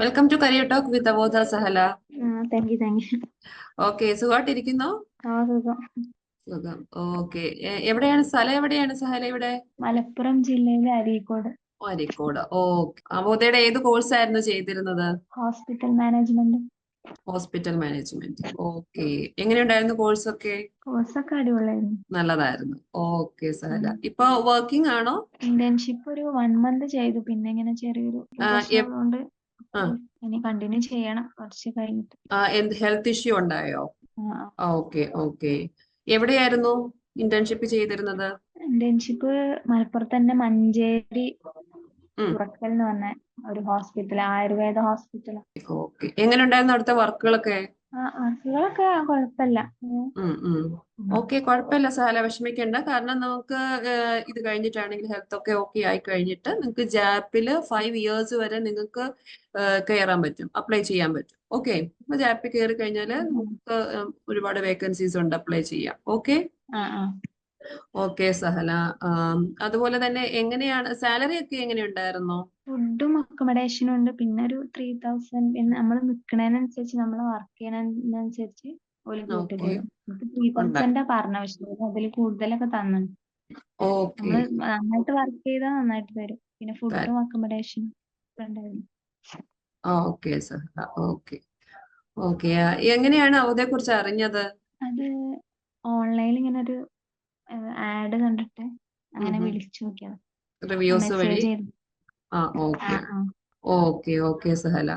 Welcome to career talk with Avodha Sahala thank you thank you okay സുഖമായിട്ടിരിക്കുന്നു സുഖം. സുഖം. Okay എവിടെയാണ് സ്ഥലം എവിടെയാണ് സഹല ഇവിടെ? മലപ്പുറം ജില്ലയിലെ അരീക്കോട്. അരീക്കോട്. ഓക്കെ അവോധയുടെ ഏത് കോഴ്സ് ആയിരുന്നു ചെയ്തിരുന്നത്? Hospital management hospital management okay എങ്ങനെയുണ്ടായിരുന്നു കോഴ്സ് ഒക്കെ കോഴ്സ് ഒക്കെ അടിപൊളിയായിരുന്നു. നല്ലതായിരുന്നു. ഓക്കെ സഹല. ഇപ്പൊ വർക്കിംഗ് ആണോ? ഇന്റേൺഷിപ്പ് ഒരു വൺ മന്ത് ചെയ്തു. പിന്നെ ഇങ്ങനെ ചെറിയൊരു ഇനി കണ്ടിന്യൂ ചെയ്യണം. കുറച്ച് കഴിഞ്ഞിട്ട്. എന്ത് ഹെൽത്ത് ഇഷ്യൂ ഉണ്ടായോ? ഓക്കെ ഓക്കെ എവിടെയായിരുന്നു ഇന്റേൺഷിപ്പ് ചെയ്തിരുന്നത്? ഇന്റേൺഷിപ്പ് മലപ്പുറത്ത് തന്നെ മഞ്ചേരി. തുറക്കൽ എന്ന് പറഞ്ഞ ഒരു ഹോസ്പിറ്റൽ ആയുർവേദ ഹോസ്പിറ്റൽ ഓക്കെ എങ്ങനെയുണ്ടായിരുന്നു അവിടുത്തെ വർക്കുകളൊക്കെ കുഴപ്പമില്ല. ഓക്കെ കുഴപ്പമില്ല സഹല വിഷമിക്കേണ്ട. കാരണം നമുക്ക് ഇത് കഴിഞ്ഞിട്ടാണെങ്കിൽ ഹെൽത്ത് ഒക്കെ ഓക്കെ ആയി കഴിഞ്ഞിട്ട് നിങ്ങൾക്ക് ജാപ്പിൽ ഫൈവ് ഇയേഴ്സ് വരെ നിങ്ങൾക്ക് കയറാൻ പറ്റും. അപ്ലൈ ചെയ്യാൻ പറ്റും. ഓക്കെ. അപ്പൊ ജാപ്പിൽ കയറി കഴിഞ്ഞാൽ നമുക്ക് ഒരുപാട് വേക്കൻസീസ് ഉണ്ട്. അപ്ലൈ ചെയ്യാം. ഓക്കെ? ഓക്കെ സഹല. അതുപോലെ തന്നെ എങ്ങനെയാണ് സാലറി ഒക്കെ എങ്ങനെയുണ്ടായിരുന്നു? ഫുഡും അക്കോമഡേഷനും ഉണ്ട്. പിന്നെ ഒരു ത്രീ തൗസൻഡ് പിന്നെ നമ്മൾ നിൽക്കുന്നതിനനുസരിച്ച് നമ്മൾ വർക്ക് ചെയ്യുന്നതിനനുസരിച്ച് ഒരു. തരും. തൗസൻഡാ പറഞ്ഞ പക്ഷെ അതിൽ കൂടുതലൊക്കെ തന്നു നന്നായിട്ട് വർക്ക് ചെയ്താൽ നന്നായിട്ട് തരും. പിന്നെ ഫുഡും അക്കോമഡേഷനും ഉണ്ടായിരുന്നു. ഓക്കെ സഹല. ഓക്കെ. ഓക്കെ. എങ്ങനെയാണ് അവധയെ കുറിച്ച് അറിഞ്ഞത്? അത് ഓൺലൈനിൽ ഇങ്ങനെ ഒരു ആഡ് കണ്ടിട്ട് അങ്ങനെ. വിളിച്ചു നോക്കിയത്. റിവ്യൂസ് വഴി? ആ okay. Okay okay Sahala.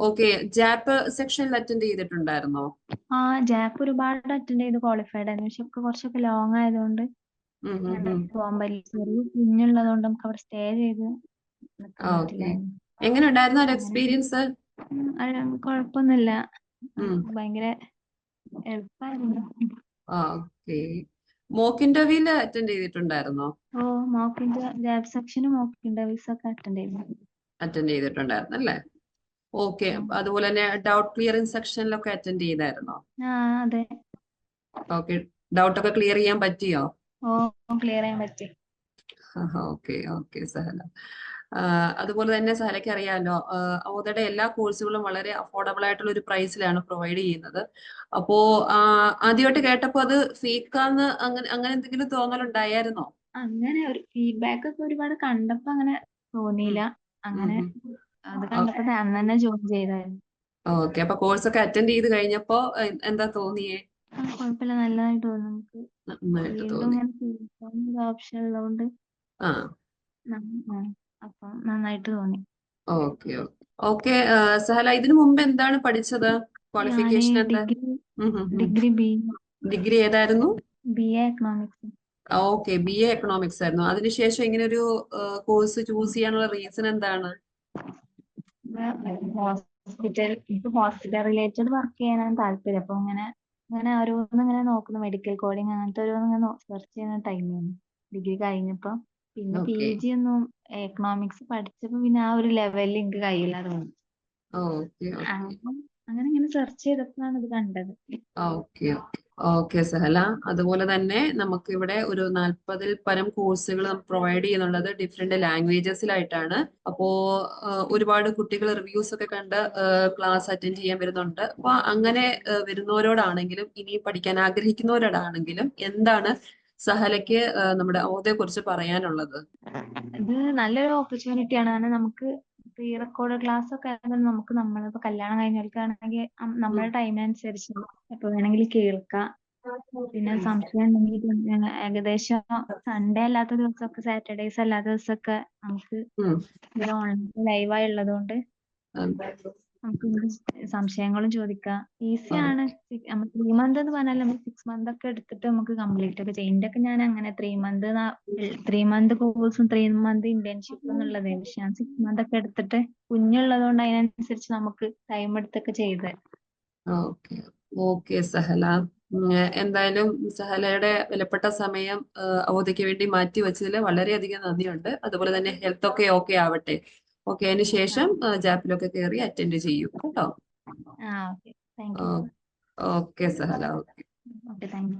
Okay. Job സെക്ഷനിൽ അറ്റൻഡ് ചെയ്തിട്ടുണ്ടായിരുന്നോ? ആ ജാപ്പ് ഒരുപാട് അറ്റൻഡ് ചെയ്ത് ക്വാളിഫൈഡ് ആയിരുന്നു. പക്ഷെ ഒക്കെ കുറച്ചൊക്കെ ലോങ് ആയതുകൊണ്ട്. പോകാൻ പറ്റില്ല. ചെറിയ കുഞ്ഞുള്ളതുകൊണ്ട് നമുക്ക് അവിടെ സ്റ്റേ ചെയ്ത് എങ്ങനെ ഉണ്ടായിരുന്നു ഒരു എക്സ്പീരിയൻസ് കുഴപ്പമൊന്നുമില്ല. ഭയങ്കര എളുപ്പമായിരുന്നു ഓക്കെ. മോക്ക് ഇന്റർവ്യൂൽ അറ്റൻഡ് ചെയ്തിട്ടുണ്ടായിരുന്നോ? ഓ മോക്ക് ജാബ് സെക്ഷനും മോക്ക് ഇന്റർവ്യൂസ് ഒക്കെ അറ്റൻഡ് ചെയ്തു അറ്റൻഡ് ചെയ്തിട്ടുണ്ടായിരുന്നു അല്ലേ ഓക്കെ. അതുപോലെ തന്നെ ഡൗട്ട് ക്ലിയറിംഗ് സെക്ഷനിലൊക്കെ അറ്റൻഡ് ചെയ്തായിരുന്നോ? ആ അതെ. ഓക്കെ ഡൗട്ട് ഒക്കെ ക്ലിയർ ചെയ്യാൻ പറ്റിയോ? ഓ ക്ലിയർ ചെയ്യാൻ പറ്റി. Okay okay Sahala. അതുപോലെ തന്നെ സഹലയ്ക്ക് അറിയാമല്ലോ അവതയുടെ എല്ലാ കോഴ്സുകളും വളരെ അഫോർഡബിൾ ആയിട്ടുള്ള ഒരു പ്രൈസിലാണ് പ്രൊവൈഡ് ചെയ്യുന്നത്. അപ്പോ ആദ്യമായിട്ട് കേട്ടപ്പോ അത് ഫീക്കാന്ന് അങ്ങനെ അങ്ങനെ എന്തെങ്കിലും തോന്നലുണ്ടായിരുന്നോ? അങ്ങനെ ഒരു ഫീഡ്ബാക്ക് ഒക്കെ ഒരുപാട് കണ്ടപ്പോ അങ്ങനെ തോന്നിയില്ല. അങ്ങനെ അത് കണ്ടപ്പോ അന്ന് തന്നെ ജോയിൻ ചെയ്തായിരുന്നു. ഓക്കെ അപ്പൊ കോഴ്സ് ഒക്കെ അറ്റൻഡ് ചെയ്ത് കഴിഞ്ഞപ്പോ എന്താ തോന്നിയേ? കുഴപ്പമില്ല നല്ലതായിട്ട് തോന്നുന്നു. നമുക്ക് ഓപ്ഷൻ ഉള്ളതുകൊണ്ട് ആ. അപ്പം നന്നായിട്ട് തോന്നി. Okay okay. സഹല ഇതിനു മുമ്പ് എന്താണ് പഠിച്ചത്? ക്വാളിഫിക്കേഷൻ എന്താ? ഡിഗ്രി ബി ഡിഗ്രി ഏതായിരുന്നു? B A economics. Okay B A economics ആയിരുന്നു. അതിനുശേഷം ഇങ്ങനെ ഒരു കോഴ്സ് ചൂസ് ചെയ്യാനുള്ള റീസൺ എന്താണ്? ഹോസ്പിറ്റൽ എനിക്ക് ഹോസ്പിറ്റൽ റിലേറ്റഡ് വർക്ക് ചെയ്യാനാണ് താല്പര്യം. അപ്പൊ ഇങ്ങനെ ഇങ്ങനെ ഓരോന്നും ഇങ്ങനെ നോക്കുന്നു. മെഡിക്കൽ കോഡിങ് അങ്ങനത്തെ ഓരോന്നും ഇങ്ങനെ സെർച്ച് ചെയ്യുന്ന ടൈമാണ് ഡിഗ്രി കഴിഞ്ഞപ്പോ പിന്നെ പി Okay. ജി ഒന്നും എക്കണോമിക്സ് പഠിച്ചപ്പോ പിന്നെ ആ ഒരു ലെവലിൽ എനിക്ക് കഴിയില്ല തോന്നി. അങ്ങനെ ഇങ്ങനെ സെർച്ച് ചെയ്തപ്പോഴാണ് ഇത് കണ്ടത്. Okay okay. സഹല. അതുപോലെ തന്നെ നമുക്ക് ഇവിടെ ഒരു നാൽപ്പതിൽ പരം കോഴ്സുകൾ പ്രൊവൈഡ് ചെയ്യുന്നുള്ളത് ഡിഫറെന്റ് ലാംഗ്വേജസിലായിട്ടാണ് അപ്പോ ഒരുപാട് കുട്ടികൾ റിവ്യൂസ് ഒക്കെ കണ്ട് ക്ലാസ് അറ്റൻഡ് ചെയ്യാൻ വരുന്നുണ്ട്. അപ്പൊ അങ്ങനെ വരുന്നവരോടാണെങ്കിലും ഇനി പഠിക്കാൻ ആഗ്രഹിക്കുന്നവരോടാണെങ്കിലും എന്താണ് സഹലയ്ക്ക് നമ്മുടെ ഓതയെ കുറിച്ച് പറയാനുള്ളത്. ഇത് നല്ലൊരു ഓപ്പർച്യൂണിറ്റി ആണ്. കാരണം നമുക്ക് പ്രീ റെക്കോർഡ് ക്ലാസ് ഒക്കെ ആണെങ്കിൽ നമുക്ക് നമ്മളിപ്പോ കല്യാണം കഴിഞ്ഞവർക്കാണെങ്കിൽ നമ്മുടെ ടൈമിനനുസരിച്ച് എപ്പോ വേണമെങ്കിൽ കേൾക്കാം. പിന്നെ സംശയം ഉണ്ടെങ്കിൽ ഏകദേശം സൺഡേ അല്ലാത്ത ദിവസമൊക്കെ സാറ്റർഡേസ് അല്ലാത്ത ദിവസമൊക്കെ നമുക്ക് ഓൺലൈൻ ലൈവായി ഉള്ളതുകൊണ്ട്. നമുക്ക് സംശയങ്ങളും ചോദിക്കാം. ഈസി ആണ്. നമ്മൾ ത്രീ മന്ത് എന്ന് പറഞ്ഞാൽ നമുക്ക് സിക്സ് മന്ത് ഒക്കെ എടുത്തിട്ട് നമുക്ക് കംപ്ലീറ്റ് ഒക്കെ ചെയ്യാം. എന്റെ ഒക്കെ ഞാൻ അങ്ങനെ ത്രീ മന്ത് ത്രീ മന്ത് കോഴ്സും ത്രീ മന്ത് ഇന്റേൺഷിപ്പും എന്നുള്ളത് പക്ഷെ ഞാൻ സിക്സ് മന്ത് ഒക്കെ എടുത്തിട്ട് കുഞ്ഞുള്ളത് കൊണ്ട് അതിനനുസരിച്ച് നമുക്ക് ടൈം എടുത്തൊക്കെ ചെയ്ത്. ഓക്കെ. ഓക്കെ സഹല. എന്തായാലും സഹലയുടെ വിലപ്പെട്ട സമയം അവധിക്ക് വേണ്ടി മാറ്റി വെച്ചതിൽ വളരെയധികം നന്ദിയുണ്ട്. അതുപോലെ തന്നെ ഹെൽത്ത് ഒക്കെ ഓക്കെ ആവട്ടെ. ഓക്കെ അതിന് ശേഷം ജാപ്പിലൊക്കെ കയറി അറ്റൻഡ് ചെയ്യൂ. കേട്ടോ? Okay Sahala. Okay okay thank you